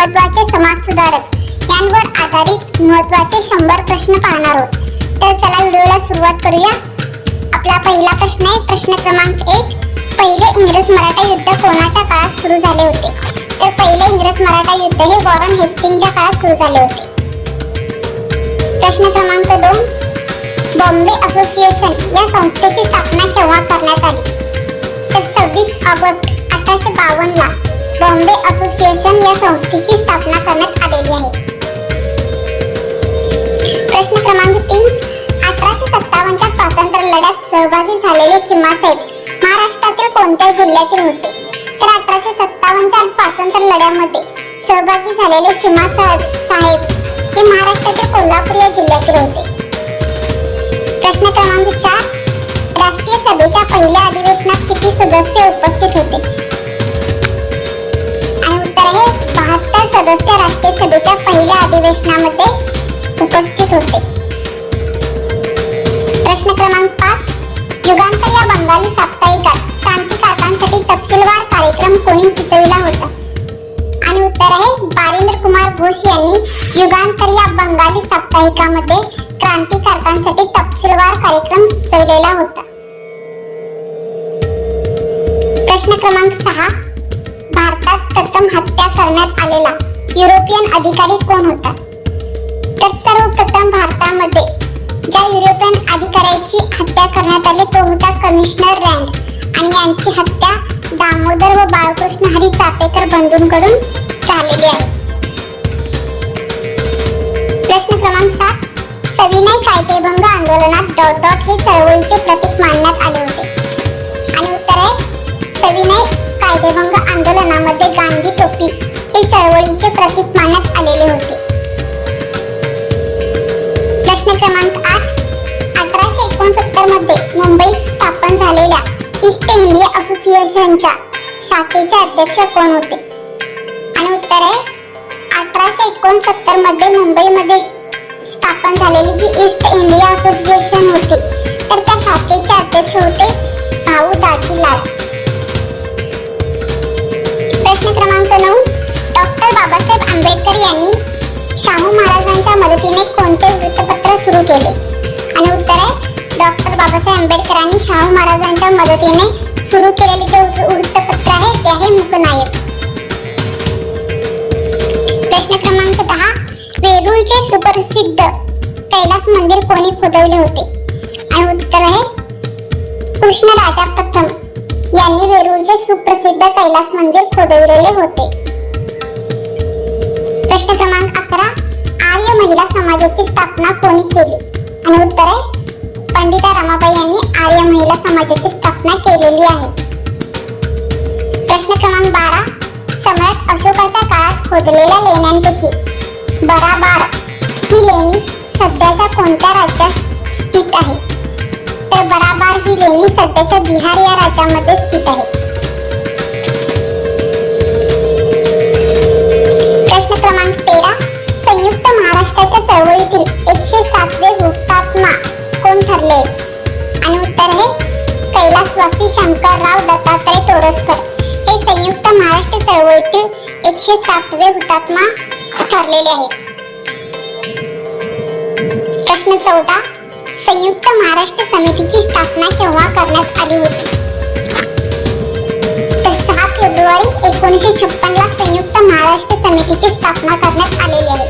महत्त्वाचे समाज सुधारक यांवर आधारित महत्त्वाचे शंभर प्रश्न पाहणार आहोत. तर चला व्हिडिओला सुरुवात करूया. आपला पहिला प्रश्न आहे प्रश्न क्रमांक एक. पहिले इंग्रज मराठा युद्ध कोणाच्या काळात सुरू झाले होते? तर पहिले इंग्रज मराठा युद्ध हे वॉरन हेस्टिंगच्या काळात सुरू झाले होते. प्रश्न क्रमांक दोन. बॉम्बे असोसिएशन या संस्थेची स्थापना केव्हा करण्यात आली? तर सव्वीस ऑगस्ट अठराशे बावन्न ला बॉम्बे असोसिएशन या संस्थेची स्थापना करण्यात आलेली आहे. प्रश्न क्रमांक तीन अठराशे सत्तावन्नच्या स्वातंत्र्य लढ्यात सहभागी झालेले चिमासाहेब महाराष्ट्रातील कोणत्या जिल्ह्यातील होते? तर अठराशे सत्तावन्नच्या स्वातंत्र्य लढ्यामध्ये सहभागी झालेले चिमासाहेब साहेब हे महाराष्ट्रातील कोल्हापूर या जिल्ह्यातील होते. प्रश्न क्रमांक चार राष्ट्रीय सभेच्या पहिल्या अधिवेशनात किती सदस्य उपस्थित होते? आहे. बहात्तर सदस्य राष्ट्रीय सभेच्या पहिल्या अधिवेशनामध्ये उपस्थित होते. प्रश्न क्रमांक पाच. युगांतर या बंगाली साप्ताहिकात क्रांतिकारकांसाठी तपशीलवार कार्यक्रम कोणी सुचविला होता? आणि उत्तर आहे बारिंद्र कुमार घोष यांनी युगांतर या बंगाली साप्ताहिकामध्ये क्रांतिकारकांसाठी तपशीलवार कार्यक्रम सुचवलेला होता. प्रश्न क्रमांक सहा. करण्यात आलेला. युरोपियन अधिकारी कोण होता? तर सर्वप्रथम भारतामध्ये ज्या युरोपियन अधिकाऱ्याची हत्या करण्यात आली तो होता कमिशनर रँड आणि यांची हत्या दामोदर व बाळकृष्ण हरी चापेकर बंधूंकडून झालेली आहे. प्रश्न क्रमांक सात. सविनय कायदेभंग आंदोलनात डॉट डॉट हे चळवळीचे प्रतीक मानण्यात आले होते. आणि उत्तर आहे सविनय कायदेभंग आंदोलनामध्ये गांधी टोपी हे चळवळीचे प्रतीक मानत आलेले होते. प्रश्न क्रमांक आठ. अठराशे एकोणसत्तरमध्ये मुंबईत स्थापन झालेल्या ईस्ट इंडिया असोसिएशनच्या शाखेचे अध्यक्ष कोण होते? आणि उत्तर आहे अठराशे एकोणसत्तरमध्ये मुंबईमध्ये स्थापन झालेली जी ईस्ट इंडिया असोसिएशन होती तर त्या शाखेचे अध्यक्ष होते भाऊ दाजीलाल. प्रश्न क्रमांक नऊ डॉक्टर बाबासाहेब आंबेडकर यांनी शाहू महाराजांच्या मदतीने कोणते वृत्तपत्र सुरू केले? आणि उत्तर आहे डॉक्टर बाबासाहेब आंबेडकरांनी शाहू महाराजांच्या मदतीने सुरू केलेले जे वृत्तपत्र आहे ते आहे मुकनायक. प्रश्न क्रमांक दहा वेरूळचे सुप्रसिद्ध कैलास मंदिर कोणी खोदवले होते? आणि उत्तर आहे कृष्ण राजा प्रथम. यांनी वेरूळचे सुप्रसिद्ध कैलास मंदिर खोदविलेले होते. प्रश्न क्रमांक अकरा आर्य महिला समाजाची स्थापना कोणी केली? आणि उत्तर आहे पंडिता रमाबाई यांनी आर्य महिला समाजाची स्थापना केलेली आहे. प्रश्न क्रमांक बारा सम्राट अशोकाच्या काळात खोदलेल्या लेण्यांपैकी बराबार ही लेणी सध्याच्या कोणत्या राज्यात स्थित आहे? बराबार ही लेणी सध्याच्या बिहार या राज्यामध्ये स्थित आहे प्रश्न क्रमांक तेरा संयुक्त महाराष्ट्राच्या चळवळीतील एकशे सातवे हुतात्मा कोण ठरले? आणि उत्तर आहे कैलासवासी शंकरराव दत्तात्रय तोरसकर. हे संयुक्त महाराष्ट्र चळवळीतील एकशे सातवे हुतात्मा ठरलेले आहेत. प्रश्न चौदा संयुक्त महाराष्ट्र समितीची स्थापना केव्हा करण्यात आली होती? तर सहा फेब्रुवारी एकोणीसशे छप्पन ला संयुक्त महाराष्ट्र समितीची स्थापना करण्यात आलेली आहे.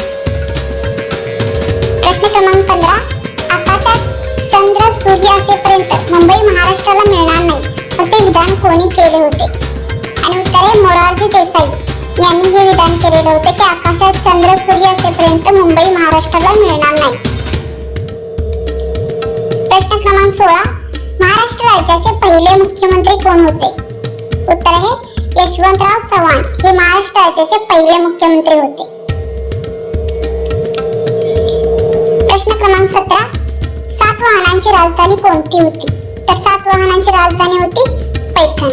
प्रश्न क्रमांक पंधरा आकाशात चंद्र सूर्य असेपर्यंत मुंबई महाराष्ट्राला मिळणार नाही असे विधान कोणी केले होते? आणि उत्तर आहे मोरारजी देसाई यांनी हे विधान केलेलं होतं की आकाशात चंद्र सूर्य असेपर्यंत मुंबई महाराष्ट्राला मिळणार नाही. प्रश्न क्रमांक सोळा महाराष्ट्र राज्याचे पहिले मुख्यमंत्री कोण होते? उत्तर आहे यशवंतराव चव्हाण. हे महाराष्ट्र राज्याचे पहिले मुख्यमंत्री होते. प्रश्न क्रमांक सतरा सात वाहनांची राजधानी कोणती होती? तर सात वाहनांची राजधानी होती पैठण.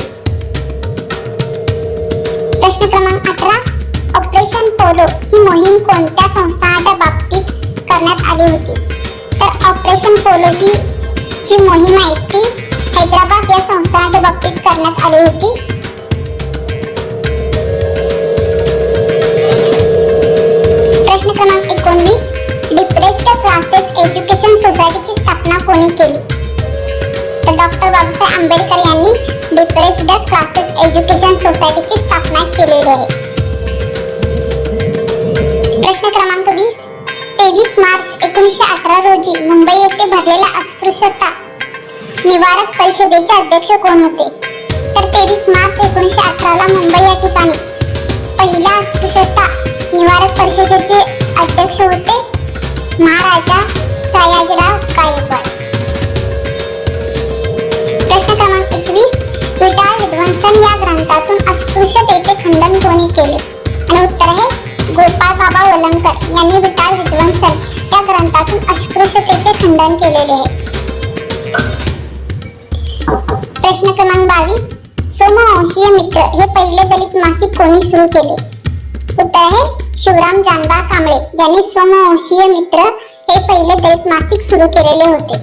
प्रश्न क्रमांक अठरा ऑपरेशन पोलो ही मोहीम कोणत्या संस्थानाच्या बाबतीत करण्यात आली होती? ऑपरेशन पोलो की जी मोहीम आहे ती हैदराबाद या संस्थानाच्या बाबतीत करण्यात आली होती। प्रश्न क्रमांक एकोणवीस डिप्रेस्ड क्लासेस एज्युकेशन सोसायटीची स्थापना कोणी केली? तर डॉक्टर बाबासाहेब आंबेडकर यांनी डिप्रेस्ड क्लासेस एज्युकेशन सोसायटीची स्थापना केलेली आहे. प्रश्न क्रमांक वीस, तेवीस मार्च एकोणीसशे अठरा रोजी मुंबई येथे भरलेल्या अस्पृश्यता निवारक परिषदेचे अध्यक्ष कोण होते? तर तेवीस मार्च एकोणीसशे अठराला मुंबई या ठिकाणी पहिल्या अस्पृश्यता निवारक परिषदेचे अध्यक्ष होते महाराजा सयाजीराव गायकवाड प्रश्न क्रमांक एकवीस विटाळ विध्वंसन या ग्रंथातून अस्पृश्यतेचे खंडन कोणी केले? आणि उत्तर आहे गोपाळ बाबा वलंकर यांनी विटाळ विध्वंसन या ग्रंथातून अस्पृश्यतेचे खंडन केलेले आहे. प्रश्न क्रमांक बावीस. सोमवंशीय मित्र हे पहिले दलित मासिक कोणी सुरू केले? उत्तर आहे शिवराम जानबा कांबळे. यांनी सोमवंशीय मित्र हे पहिले दलित मासिक सुरू केलेले होते.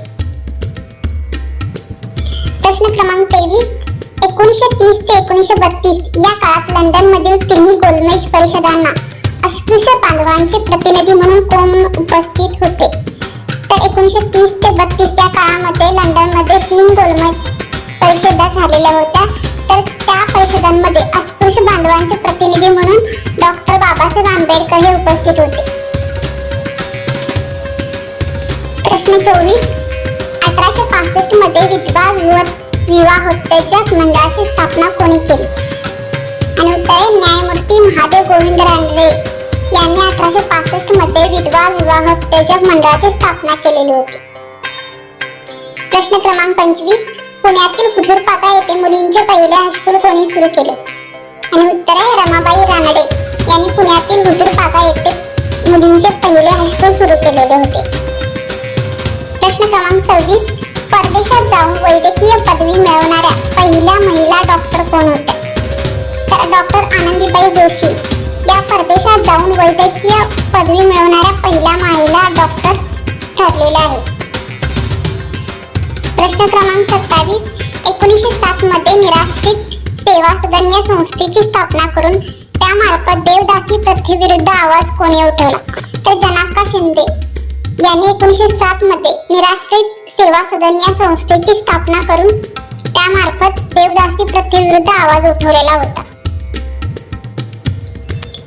प्रश्न क्रमांक तेवीस. एकोणीसशे तीस ते एकोणीसशे बत्तीस या काळात लंडन मधील तिन्ही गोलमेज परिषदांना अस्पृश्य पांडवांचे प्रतिनिधी म्हणून कोण उपस्थित होते? तर एकोणीसशे तीस ते बत्तीसच्या काळामध्ये लंडनमध्ये तीन गोलमेज परिषदा झालेल्या होत्या. तर त्या परिषदांमध्ये अस्पृश्य बांधवांचे प्रतिनिधी म्हणून डॉक्टर बाबासाहेब आंबेडकर हे उपस्थित होते. प्रश्न चोवीस. अठराशे पासष्टमध्ये विधवा विवाहोत्तेजक मंडळाची स्थापना कोणी केली? आणि उत्तरे न्यायमूर्ती महादेव गोविंद रानडे यांनी अठराशे पासष्टमध्ये विधवा विवाह उत्तेजक मंडळाची स्थापना केलेली होती. प्रश्न क्रमांक पंचवीस पुण्यातील हुजूरपाटा येथे मुलींचे पहिले हायस्कूल कोणी सुरू केले? आणि उत्तर आहे रमाबाई रानडे. यांनी पुण्यातील हुजूरपाटा येथे मुलींचे पहिले हायस्कूल सुरू केलेले होते. प्रश्न क्रमांक सव्वीस परदेशात जाऊन पदवी मिळवणाऱ्या पहिला महिला डॉक्टर ठरलेल्या आहे. प्रश्न क्रमांक सत्तावीस एकोणीसशे सात मध्ये निराश्रित सेवा सदन या संस्थेची स्थापना करून त्यामार्फत देवदासी प्रथेविरुद्ध आवाज कोणी उठवला? तर जनाका शिंदे यांनी एकोणीसशे सात मध्ये निराश्रित सेवा सदन या संस्थेची स्थापना करून त्यामार्फत देवदासी प्रथेविरुद्ध आवाज उठवलेला होता.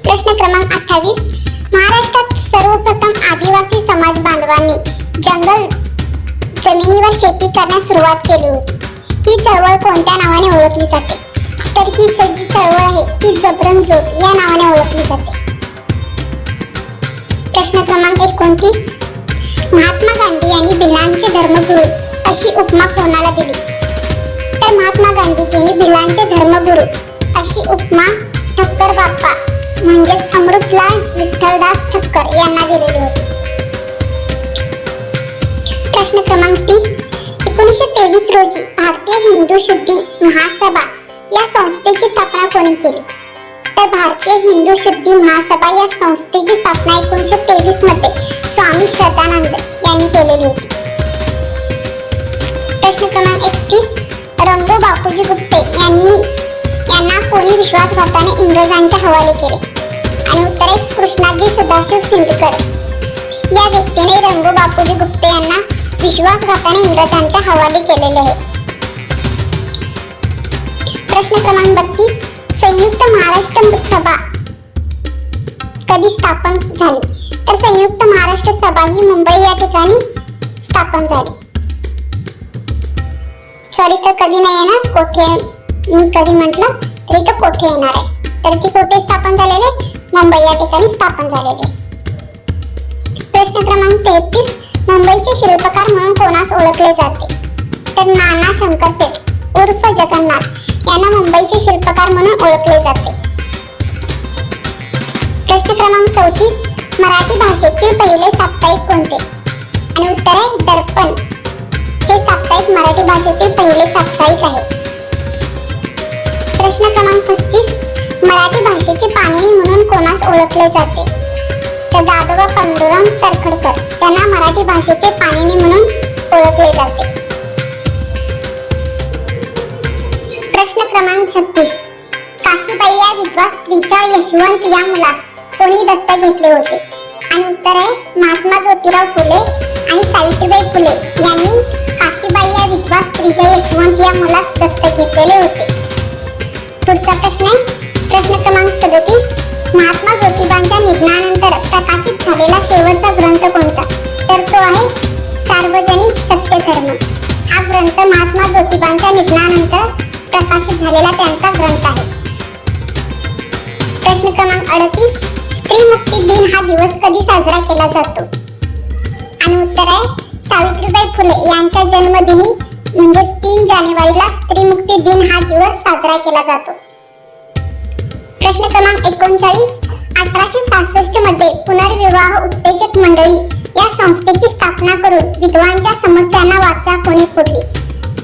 प्रश्न क्रमांक अठ्ठावीस महाराष्ट्रात सर्वप्रथम आदिवासी समाज बांधवांनी जंगल जमिनीवर शेती करण्यास सुरुवात केली होती. ही चळवळ कोणत्या नावाने ओळखली जाते? तर ही सगळी चळवळ आहे ती जबरन जोत या नावाने ओळखली जाते. प्रश्न क्रमांक एकोणतीस महात्मा गांधी यांनी भिलांचे धर्मगुरू अशी उपमा कोणाला दिली? तर महात्मा गांधीजींनी भिलांचे धर्मगुरू अशी उपमा ठक्कर बाप्पा म्हणजेच अमृतलाल विठ्ठलदास ठक्कर यांना दिलेली होती. प्रश्न क्रमांक तीस एकोणीसशे तेवीस रोजी भारतीय हिंदू शुद्धी महासभा या संस्थेची स्थापना कोणी केली? तर भारतीय हिंदू शुद्धी महासभा या संस्थेची स्थापना एकोणीसशे तेवीसमध्ये स्वामी श्रद्धानंद यांनी केलेली होती. प्रश्न क्रमांक एकतीस. रंगो बापूजी गुप्ते यांनी यांना कोणी विश्वासघाताने इंग्रजांच्या हवाले केले. आणि उत्तर आहे कृष्णाजी सदाशिव सिंदकर या व्यक्तीने रंगू बापूजी गुप्ते यांना विश्वासघाताने इंग्रजांच्या हवाले केलेले आहे. प्रश्न क्रमांक बत्तीस संयुक्त महाराष्ट्र सभा कधी स्थापन झाली? तर संयुक्त महाराष्ट्र सभा ही मुंबई या ठिकाणी स्थापन झाली. सॉरी तर कधी नाही येणार? कोठे? मी कधी म्हटलं तरी तो कोठे येणार आहे? तर ती कोठे स्थापन झालेले? मुंबई या ठिकाणी स्थापन झालेले. प्रश्न क्रमांक तेहतीस मुंबईचे शिल्पकार म्हणून कोणास ओळखले जाते? तर नाना शंकर शंकरपेठ उर्फ जगन्नाथ यांना मुंबईचे शिल्पकार म्हणून ओळखले जाते. प्रश्न क्रमांक चौतीस मराठी भाषेतील पहिले साप्ताहिक कोणते? आणि उत्तर आहे दर्पण. हे साप्ताहिक मराठी भाषेतील पहिले साप्ताहिक आहे. प्रश्न क्रमांक पस्तीस मराठी भाषेचे पाणी म्हणून कोणास ओळखले जाते? तर दादोबा पांडुरंग तरखडकर यांना मराठी भाषेचे पाणिनी म्हणून ओळखले जाते. प्रश्न क्रमांक छत्तीस. काशीबाई या विधवा स्त्रीच्या यशवंत या मुलास कोणी दत्त घेतले होते. आणि उत्तर आहे महात्मा ज्योतिराव फुले आणि सावित्रीबाई फुले यांनी काशीबाई या विधवा स्त्रीच्या यशवंत या मुलास दत्त घेतलेले होते. पुढचा प्रश्न आहे. प्रश्न क्रमांक सदतीस. महात्मा ज्योतिबांच्या निधनानंतर प्रकाशित झालेला शेवटचा ग्रंथ कोणता? तर तो आहे सार्वजनिक सत्यधर्म. हा ग्रंथ महात्मा ज्योतिबांच्या निधनानंतर प्रकाशित झालेला त्यांचा ग्रंथ आहे. प्रश्न क्रमांक अडतीस. स्त्री मुक्ती दिन हा दिवस कधी साजरा केला जातो? आणि उत्तर आहे सावित्रीबाई फुले यांच्या जन्मदिनी म्हणजे तीन जानेवारीला स्त्री मुक्ती दिन हा दिवस साजरा केला जातो. प्रश्न क्रमांक एकोणचाळीस अठराशे सहासष्टमध्ये पुनर्विवाह उत्तेजक मंडळी या संस्थेची स्थापना करून विधवांच्या समस्यांना वाचा कोणी फोडली?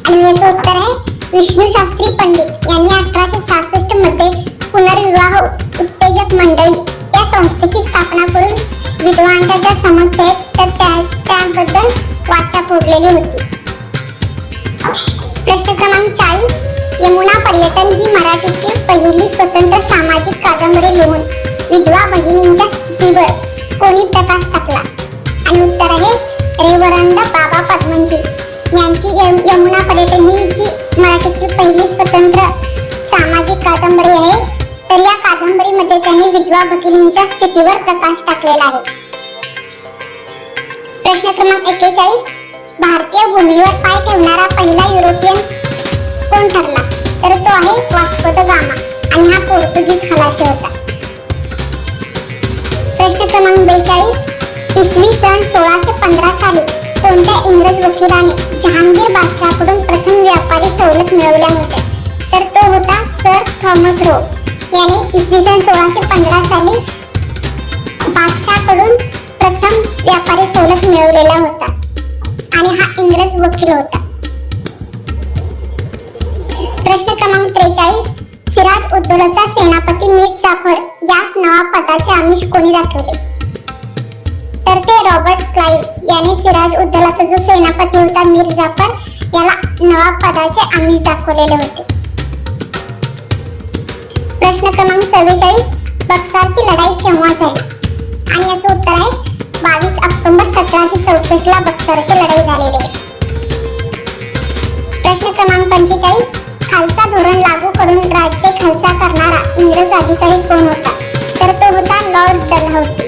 आणि याचं उत्तर आहे विष्णू शास्त्री पंडित यांनी अठराशे सहासष्टमध्ये पुनर्विवाह उत्तेजक मंडळी या संस्थेची स्थापना करून विधवांच्या ज्या समस्या आहेत तर त्या त्याबद्दल वाचा फोडलेली होती. प्रश्न क्रमांक चाळीस. यमुना पर्यटन ही मराठीची पहिली स्वतंत्र सामाजिक कादंबरी लिहून विधवा भगिनींच्या स्थितीवर कोणी प्रकाश टाकला? आणि उत्तर आहे रेवरंद बाबा पद्मनजी यांची यमुना पर्यटन ही जी मराठीतील पहिली स्वतंत्र सामाजिक कादंबरी आहे तर या कादंबरीमध्ये त्यांनी विधवा भगिनींच्या स्थितीवर प्रकाश टाकलेला आहे. प्रश्न क्रमांक एक्केचाळीस. भारतीय भूमीवर पाय ठेवणारा पहिला युरोपियन कोण ठरला? तर तो आहे वास्को द गामा. आणि हा पोर्तुगीज खलाशी होता. प्रश्न क्रमांक बेचाळीस. इसवी सन सोळाशे पंधरा साली कोणत्या इंग्रज वकिलाने जहांगीर बादशहाकडून प्रथम व्यापारी सवलत मिळवल्या होत्या तर तो होता सर थॉमस रो. याने इसवी सन सोळाशे पंधरा साली बादशहाकडून प्रथम व्यापारी सवलत मिळवलेला होता. वकील होता. प्रश्न क्रमांक त्रेचाळीस सिराज उद्दौलाचा सेनापती मीर जाफर याच नवा पदाचे आमिष कोणी दाखवले? तर ते रॉबर्ट क्लाइव्ह याने सिराज उद्दौलाचा जो सेनापती होता मीर जाफर याला नवा पदाचे आमिष दाखवलेले होते. प्रश्न क्रमांक चव्वेचाळीस बक्सारची लढाई केव्हा झाली? आणि याचं उत्तर आहे बावीस ऑक्टोबर सतराशे चौसष्ट ला बक्सरची लढाई झालेली आहे. प्रश्न क्रमांक पंचेचाळीस खालसा धोरण लागू करून राज्य खालसा करणारा इंग्रज अधिकारी कोण होता? तर तो होता लॉर्ड डलहौसी.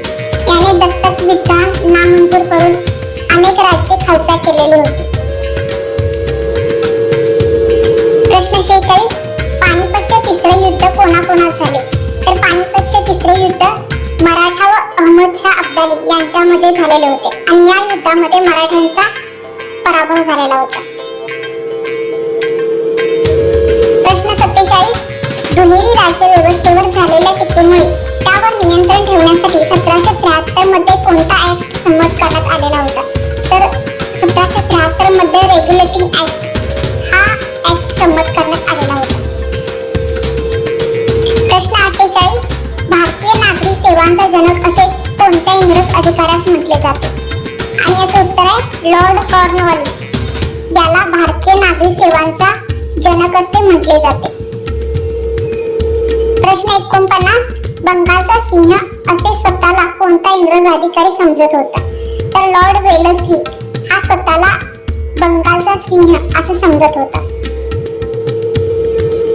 याने दत्तक विधान नामंजूर करून अनेक राज्य खालसा केलेले होते. प्रश्न शेहेचाळीस पानिपतचे तिसरे युद्ध कोणाकोणात झाले? तर पानिपतचे तिसरे युद्ध मराठा व अहमद शाह अब्दाली यांच्यामध्ये झालेले होते. आणि या युद्धामध्ये मराठ्यांचा पराभव झालेला होता. दुहेरी राज्य व्यवस्थेवर झालेल्या टीकेमुळे त्यावर नियंत्रण ठेवण्यासाठी सतराशे त्र्याहत्तरमध्ये कोणता ऍक्ट संमत करण्यात आलेला होता? तर सतराशे त्र्याहत्तरमध्ये रेग्युलेटिंग ऍक्ट हा ऍक्ट संमत करण्यात आलेला होता. प्रश्न अठ्ठेचाळीस भारतीय नागरी सेवांचा जनक असे कोणत्या इंग्रज अधिकाऱ्यास म्हटले जाते? आणि याचं उत्तर आहे लॉर्ड कॉर्नवॉलिस याला भारतीय नागरी सेवांचा जनक असे म्हटले जाते. प्रश्न एकोणपन्नास बंगालचा सिंह असे स्वतःला कोणता इंग्रज अधिकारी समजत होता? तर लॉर्ड वेलस्ली हा स्वतःला बंगालचा सिंह असे समजत होता.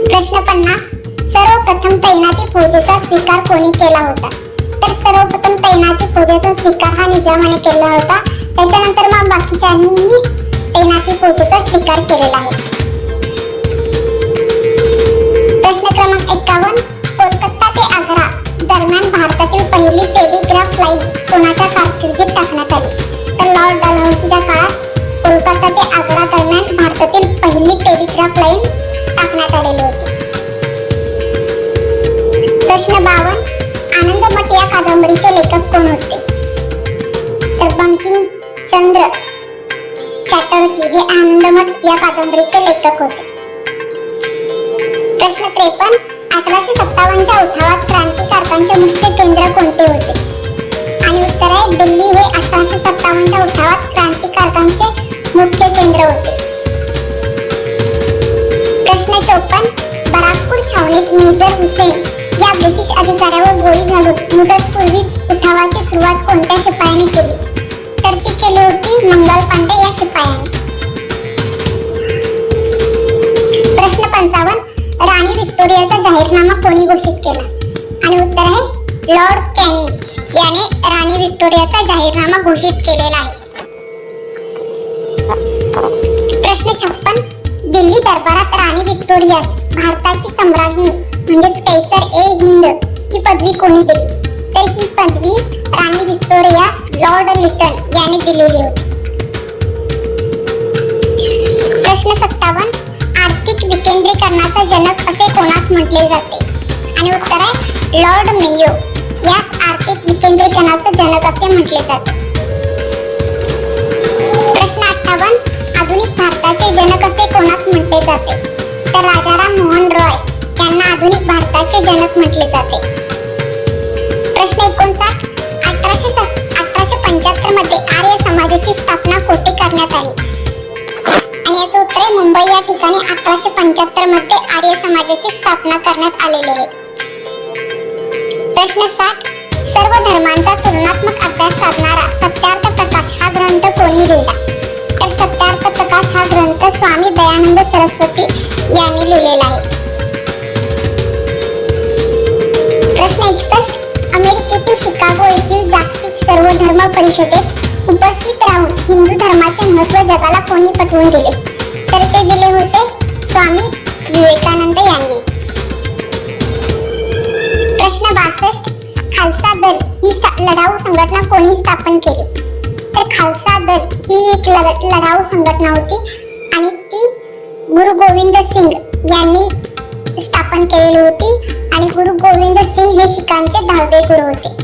प्रश्न पन्नास. सर्वप्रथम तैनाती फौजेचा स्वीकार कोणी केला होता? तर सर्वप्रथम तैनाती फौजेचा स्वीकार हा निजामाने केला होता. त्याच्यानंतर मग बाकीच्यांनीही तैनाती फौजेचा स्वीकार केलेला आहे प्रश्न क्रमांक एकावन्न. कोलकाता दरम्यान भारतातील पहिली टेलिग्राफ लाईन कोणाच्या कारकिर्दीत टाकण्यात आली? तर लॉर्ड डलहौसीच्या काळात कोलकाता ते आग्रा दरम्यान भारतातील पहिली टेलिग्राफ लाईन टाकण्यात आलेली होती. प्रश्न बावन आनंद मठ या कादंबरीचे लेखक कोण होते? तर बंकिम चंद्र चॅटर्जी हे आनंदमठ या कादंबरीचे लेखक होते. प्रश्न त्रेपन्न अठराशे सत्तावन्नच्या उठावात भारताचे मुख्य केंद्र कोणते होते? आणि उत्तर आहे दिल्ली हे अठराशे सत्तावन्नच्या उठावात क्रांतिकारकांचे मुख्य केंद्र होते. प्रश्न चौपन्न बराकपूर छावणीत मेजर हुसेन या ब्रिटिश अधिकाऱ्यावर गोळी घालून मुदतपूर्वीच उठावाची सुरुवात कोणत्या शिपायाने केली? तर ती केली होती मंगल पांडे या शिपायाने. प्रश्न पंचावन्न राणी व्हिक्टोरियाचा जाहीरनामा कोणी घोषित केला? आणि उत्तर आहे लॉर्ड कॅनिंग. याने राणी व्हिक्टोरियाचा जाहीरनामा घोषित केलेला आहे. प्रश्न छप्पन. दिल्ली दरबारात राणी व्हिक्टोरिया भारताची सम्राज्ञी म्हणजेच कैसर ए हिंद ही पदवी कोणी दिली? तर ही पदवी राणी व्हिक्टोरिया लॉर्ड लिटन याने दिलेली होती. प्रश्न सत्तावन्न. आर्थिक विकेंद्रीकरणाचा जनक असे कोणास म्हटले जाते? आणि उत्तर आहे लॉर्ड मेयो यास आर्थिक विकेंद्रीकरणाचा जनक असे म्हटले जाते. प्रश्न अठ्ठावन्न आधुनिक भारताचे जनक असे कोणास म्हटले जाते? तर राजाराम मोहन रॉय यांना आधुनिक भारताचे जनक म्हटले जाते. प्रश्न एकोणसाठ अठराशे अठराशे पंच्याहत्तरमध्ये आर्य समाजाची स्थापना कोठे करण्यात आली? आणि याचं उत्तर आहे मुंबई या ठिकाणी अठराशे पंच्याहत्तरमध्ये आर्य समाजाची स्थापना करण्यात आलेली आहे. प्रश्न साठ सर्व धर्मांचा तुलनात्मक अभ्यास साधणारा सत्यार्थ प्रकाश हा ग्रंथ कोणी लिहिला? तर सत्यार्थ प्रकाश हा ग्रंथ स्वामी दयानंद सरस्वती यांनी लिहिलेला आहे. प्रश्न एकसष्ट अमेरिकेतील शिकागो येथील जागतिक सर्व धर्म परिषदेत उपस्थित राहून हिंदू धर्माचे महत्त्व जगाला कोणी पटवून दिले? तर ते दिले होते स्वामी विवेकानंद यांनी. प्रश्न बासष्ट. खालसा दल ही लढाऊ संघटना कोणी स्थापन केली? तर खालसा दल ही एक लढाऊ संघटना होती आणि ती गुरु गोविंद सिंग यांनी स्थापन केलेली होती आणि गुरु गोविंद सिंग हे शिखांचे दहावे गुरु होते.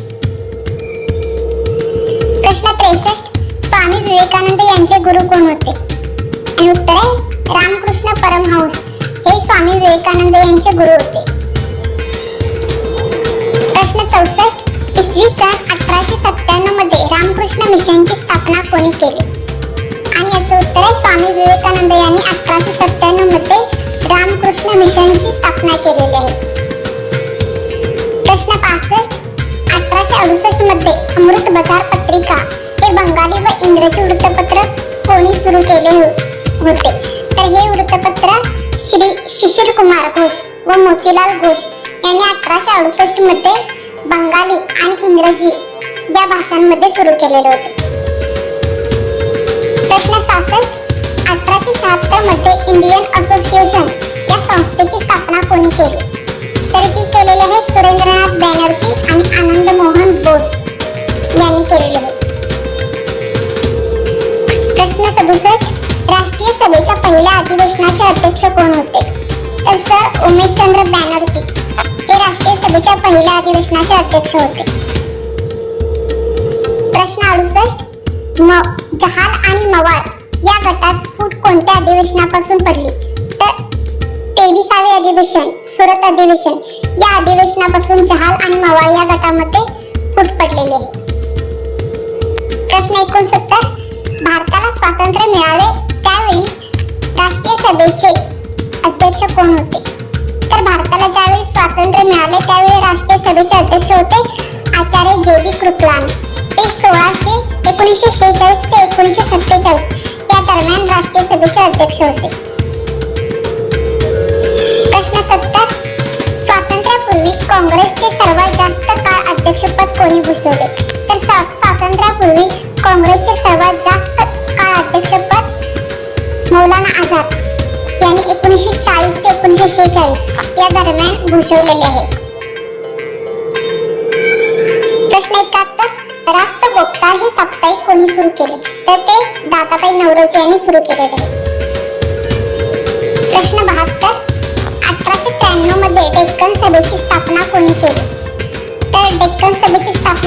प्रश्न त्रेसष्ट. स्वामी विवेकानंद यांचे गुरु कोण होते? आणि उत्तर आहे रामकृष्ण परमहंस हे स्वामी विवेकानंद यांचे गुरु होते. प्रश्न चौसष्ट इसवी सन अठराशे सत्त्याण्णवमध्ये रामकृष्ण मिशनची स्थापना कोणी केली? आणि याचं उत्तर आहे स्वामी विवेकानंद यांनी अठराशे सत्त्याण्णवमध्ये रामकृष्ण मिशनची स्थापना केलेली आहे. प्रश्न पासष्ट अठराशे अडुसष्टमध्ये अमृत बजार पत्रिका हे बंगाली व इंग्रजी वृत्तपत्र कोणी सुरू केले हो-, होते? तर हे वृत्तपत्र श्री शिशिर कुमार घोष व मोतीलाल घोष यांनी अठराशे अडुसष्टमध्ये बंगाली आणि इंग्रजी या भाषांमध्ये सुरू केलेले होते. प्रश्न सहासष्ट अठराशे शहात्तरमध्ये इंडियन असोसिएशन या संस्थेची स्थापना कोणी केली? तर ती केलेली आहे सुरेंद्रनाथ बॅनर्जी आणि आनंद मोहन बोस यांनी केलेली आहे. प्रश्न सदुसष्ट राष्ट्रीय सभेच्या पहिल्या अधिवेशनाचे अध्यक्ष कोण होते? तर सर उमेशचंद्र बॅनर्जी. हे राष्ट्रीय सभेच्या पहिल्या अधिवेशनाचे अध्यक्ष होते. प्रश्न अडुसष्ट जहाल आणि मवाळ या गटात फूट कोणत्या अधिवेशनापासून पडली? तर तेविसावे अधिवेशन सुरत अधिवेशन या अधिवेशनापासून जहाल आणि मवाळ या गटामध्ये फूट पडलेली आहे. प्रश्न एकोणसत्तर भारताला स्वातंत्र्य मिळाले त्यावेळी राष्ट्रीय सभेचे अध्यक्ष कोण होते? स्वातंत्र्य मिळाले त्यावेळी राष्ट्रीय सभेचे अध्यक्ष होते आचार्य जे डी कृपलान. ते सोळाशे एकोणीसशे शेहेचाळीस ते एकोणीसशे सत्तेचाळीस या दरम्यान राष्ट्रीय सभेचे अध्यक्ष होते. प्रश्न सत्तर स्वातंत्र्यापूर्वी काँग्रेसचे सर्वात जास्त काळ अध्यक्षपद कोणी भूषवले? तर स्वातंत्र्यापूर्वी काँग्रेसचे सर्वात जास्त काळ अध्यक्षपद मौलाना आझाद. यांनी एकोणीसशे चाळीस ते एकोणीसशे शेहेचाळीस या दरम्यान भूषवलेले आहे. प्रश्न एकाहत्तर रास्त गोपकाळ हे साप्ताहिक कोणी सुरू केले? तर ते दादाबाई नवरोजी यांनी सुरू केलेले आहे. प्रश्न बहात्तर अठराशे त्र्याण्णवमध्ये डेक्कन सभेची स्थापना कोणी केली? तर डेक्कन सभेची स्थापना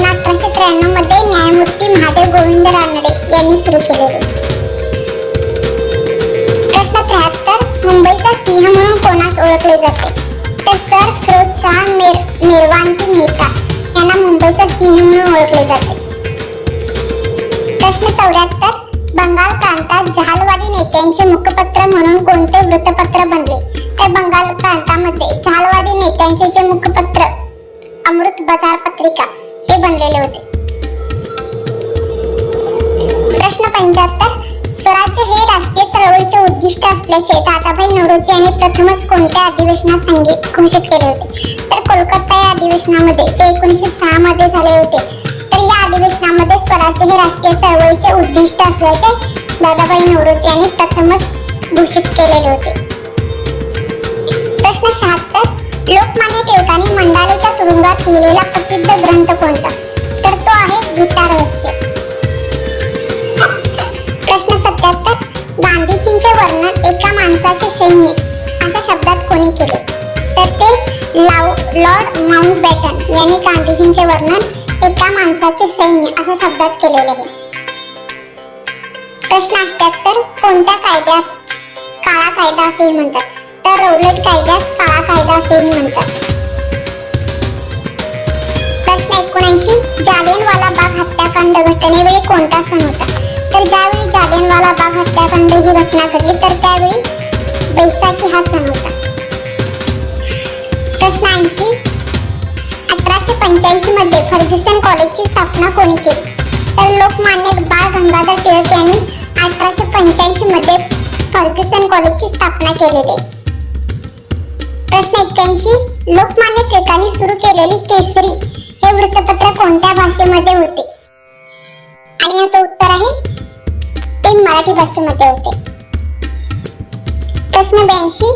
जाते. तर सर फिरोज शाह मेर मेरवानजी मेहता यांना मुंबईचा सिंह म्हणून ओळखले जाते. प्रश्न चौऱ्याहत्तर. बंगाल प्रांतात जहालवादी नेत्यांचे मुखपत्र म्हणून कोणते वृत्तपत्र बनले? तर बंगाल प्रांतामध्ये जहालवादी नेत्यांचे जे मुखपत्र अमृत बाजार पत्रिका हे बनलेले होते. प्रश्न पंच्याहत्तर. स्वराज्य हे राष्ट्रीय चळवळीचे उद्दिष्ट असल्याचे दादाभाई नौरोजी यांनी प्रथमच कोणत्या अधिवेशनात सांगित घोषित केले होते? तर कोलकाता या अधिवेशनामध्ये जे एकोणीसशे सहा मध्ये झाले होते तर या अधिवेशनामध्ये स्वराज्य हे राष्ट्रीय चळवळीचे उद्दिष्ट असल्याचे दादाभाई नौरोजी यांनी प्रथमच घोषित केलेले होते. प्रश्न शहात्तर लोकमान्य टिळकांनी मंडालेच्या तुरुंगात लिहिलेला प्रसिद्ध ग्रंथ कोणता? तर तो आहे गीता रहस्य गांधीजींचे वर्णन एका माणसाचे सैनिक अशा शब्दात कोणी केले? तर ते लाव लॉर्ड माउंट बॅटन यांनी गांधीजींचे वर्णन एका माणसाचे सैन्य अशा शब्दात केलेले आहे. प्रश्न अठ्याहत्तर कोणत्या कायद्यास काळा कायदा असेही म्हणतात? तर रौलट कायद्यास काळा कायदा असेही म्हणतात. प्रश्न एकोणऐंशी जालियनवाला बाग हत्याकांड घटनेवेळी कोणता सण होता? तर ज्यावेळी जालियनवाला बाग हत्याकांड ही घटना घडली तर त्यावेळी बैसाखी हा सण होता. प्रश्न ऐंशी. अठराशे पंच्याऐंशी मध्ये फर्ग्युसन कॉलेजची स्थापना कोणी केली? तर लोकमान्य बाळ गंगाधर टिळक यांनी अठराशे पंच्याऐंशी मध्ये फर्ग्युसन कॉलेजची स्थापना केलेली. आहे प्रश्न एक्क्याऐंशी. लोकमान्य टिळकांनी सुरू केलेली केसरी हे वृत्तपत्र कोणत्या भाषेमध्ये होते? आणि याचं उत्तर आहे ते मराठी भाषेमध्ये होते. प्रश्न ब्याऐंशी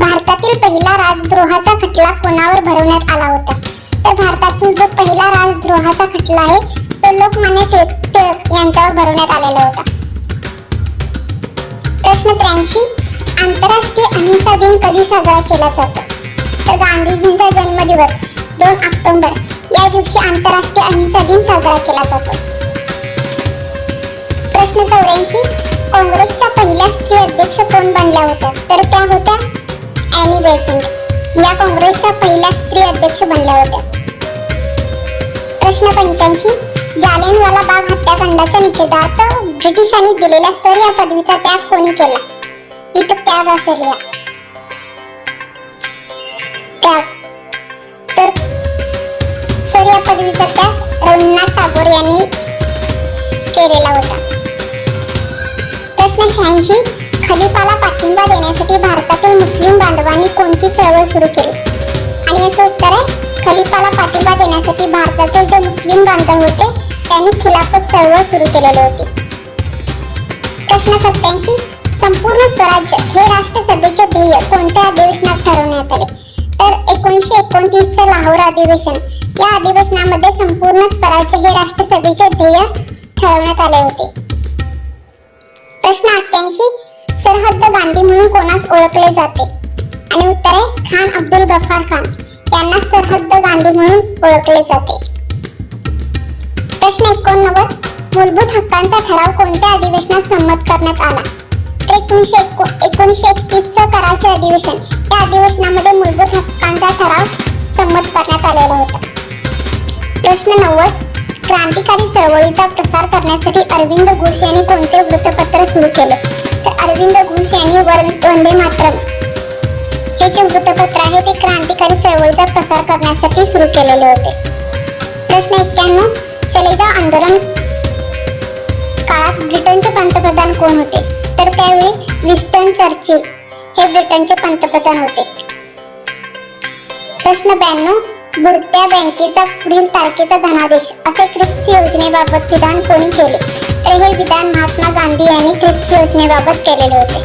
भारतातील पहिला राजद्रोहाचा खटला कोणावर भरवण्यात आला होता? तर भारतातील जो पहिला राजद्रोहाचा खटला आहे तो लोकमान्य टिळक टिळक यांच्यावर भरवण्यात आलेला होता. प्रश्न त्र्याऐंशी आंतरराष्ट्रीय अहिंसा दिन कधी साजरा केला जातो? तर गांधीजींचा जन्मदिवस दोन ऑक्टोबर या दिवशी आंतरराष्ट्रीय अहिंसा दिन साजरा केला जातो. प्रश्न चौऱ्याऐंशी काँग्रेसच्या पहिल्या स्त्री अध्यक्ष कोण बनल्या होत्या? तर त्या होत्या अॅनी बेसेंट या काँग्रेसच्या पहिल्या स्त्री अध्यक्ष बनल्या होत्या. प्रश्न पंच्याऐंशी. जालियनवाला बाग हत्याकांडाच्या निषेधार्थ ब्रिटिशांनी दिलेल्या सर या पदवीचा त्याग कोणी केला? इथं त्याग असेल या. त्याग. तर सर या पदवीचा त्याग रवींद्रनाथ टागोर यांनी केलेला होता. प्रश्न शहाऐंशी खलिफाला पाठिंबा देण्यासाठी भारतातील मुस्लिम बांधवांनी कोणती चळवळ सुरू केली? आणि याचं उत्तर आहे खलिफाला पाठिंबा देण्यासाठी भारतातील जे मुस्लिम बांधव होते त्यांनी खिलाफत चळवळ सुरू केलेली होती. प्रश्न सत्याऐंशी संपूर्ण स्वराज्य हे राष्ट्रसभेचे ध्येय कोणत्या अधिवेशनात ठरवण्यात आले? तर एकोणीसशे एकोणतीसचे लाहोर अधिवेशन या अधिवेशनामध्ये संपूर्ण स्वराज्य हे राष्ट्रसभेचे ध्येय ठरवण्यात आले होते. प्रश्न अठ्ठ्याऐंशी सरहद्द गांधी म्हणून कोणास ओळखले जाते? आणि उत्तर आहे खान अब्दुल गफार खान. यांना सरहद्द गांधी म्हणून ओळखले जाते. प्रश्न एकोणनव्वद मूलभूत हक्कांचा ठराव कोणत्या अधिवेशनात संमत करण्यात आला? तर एकोणीसशे एको एकोणीसशे एकतीसचं कराचे अधिवेशन या अधिवेशनामध्ये मूलभूत हक्कांचा ठराव संमत करण्यात आलेला होता. प्रश्न नव्वद क्रांतिकारी चळवळीचा प्रसार करण्यासाठी अरविंद घोष यांनी कोणते वृत्तपत्र सुरू केले? तर अरविंद घोष यांनी वंदे मातरम. हे जे वृत्तपत्र आहे ते क्रांतिकारी चळवळीचा प्रसार करण्यासाठी सुरू केलेले होते. प्रश्न एक्क्याण्णव. चले जाव आंदोलन काळात ब्रिटनचे पंतप्रधान कोण होते? तर त्यावेळी विस्टन चर्चिल हे ब्रिटनचे पंतप्रधान होते. प्रश्न ब्याण्णव. बुडत्या बँकेचा पुढील तारखेचा धनादेश असे क्रिप्स योजनेबाबत विधान कोणी केले? तर हे विधान महात्मा गांधी यांनी क्रिप्स योजनेबाबत केलेले होते.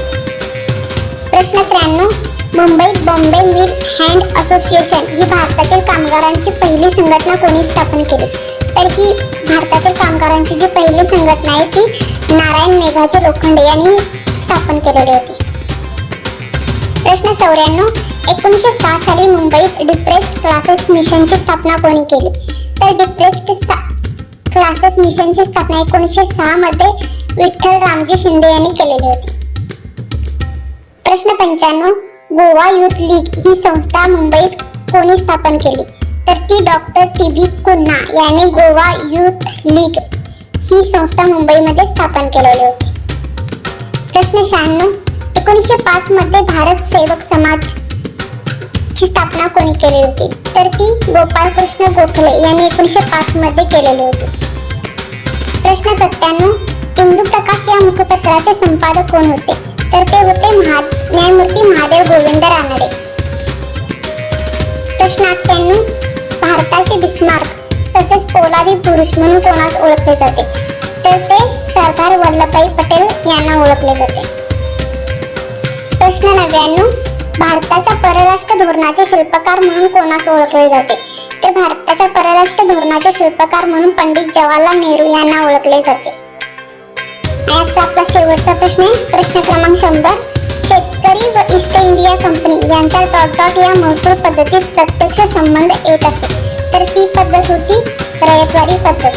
प्रश्न त्र्याण्णव. मुंबईत बॉम्बे मिल हँड असोसिएशन ही भारतातील कामगारांची पहिली संघटना कोणी स्थापन केली? तर ही भारतातील कामगारांची जी पहिली संघटना आहे ती नारायण मेघाजी लोखंडे यांनी स्थापन केलेली होती. प्रश्न चौऱ्याण्णव एकोणीसशे सहा साली मुंबईत डिप्रेस्ड क्लासेस मिशनची स्थापना कोणी केली? तर डिप्रेस्ड क्लासेस मिशनची स्थापना एकोणीसशे सहा मध्ये विठ्ठल रामजी शिंदे यांनी केलेली होती. प्रश्न पंच्याण्णव गोवा युथ लीग ही संस्था मुंबईत कोणी स्थापन केली? तर ती डॉक्टर टी बी कुन्हा यांनी गोवा युथ लीग ही संस्था मुंबईमध्ये स्थापन केलेली होती. प्रश्न शहाण्णव एकोणीसशे पाच मध्ये भारत सेवक समाज ची स्थापना कोणी केली होती? तर ती गोपाळकृष्ण गोखले यांनी एकोणीसशे पाच मध्ये केलेली होती. प्रश्न सत्त्याण्णव इंदू प्रकाश प्रकाश या मुखपत्राचे संपादक कोण होते? तर ते होते महा न्यायमूर्ती महादेव गोविंद रानडे. प्रश्न अठ्ठ्याण्णव भारताचे बिस्मार्क तसेच पोलादी पुरुष म्हणून कोणास ओळखले जाते? तर ते सरदार वल्लभभाई पटेल यांना ओळखले जाते. प्रश्न भारताच्या परराष्ट्र धोरणाचे शिल्पकार म्हणून कोणास ओळखले जाते? तर भारताच्या परराष्ट्र धोरणाचे शिल्पकार म्हणून पंडित जवाहरलाल नेहरू यांना ओळखले जाते. आजचा आपला शेवटचा प्रश्न आहे. प्रश्न क्रमांक शंभर. शेतकरी व ईस्ट इंडिया कंपनी यांचा डॉट डॉट या महसूल पद्धतीत प्रत्यक्ष संबंध येत असे. तर ती पद्धत होती रयतवारी पद्धत.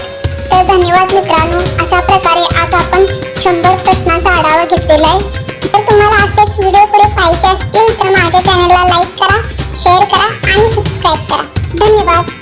तर धन्यवाद मित्रांनो. अशा प्रकारे आज आपण शंभर प्रश्नांचा आढावा घेतलेला आहे. जर तुम्हाला असेच व्हिडिओ पुढे पाहायचे असतील तर माझ्या चॅनलला लाईक करा शेअर करा आणि सबस्क्राईब करा. धन्यवाद.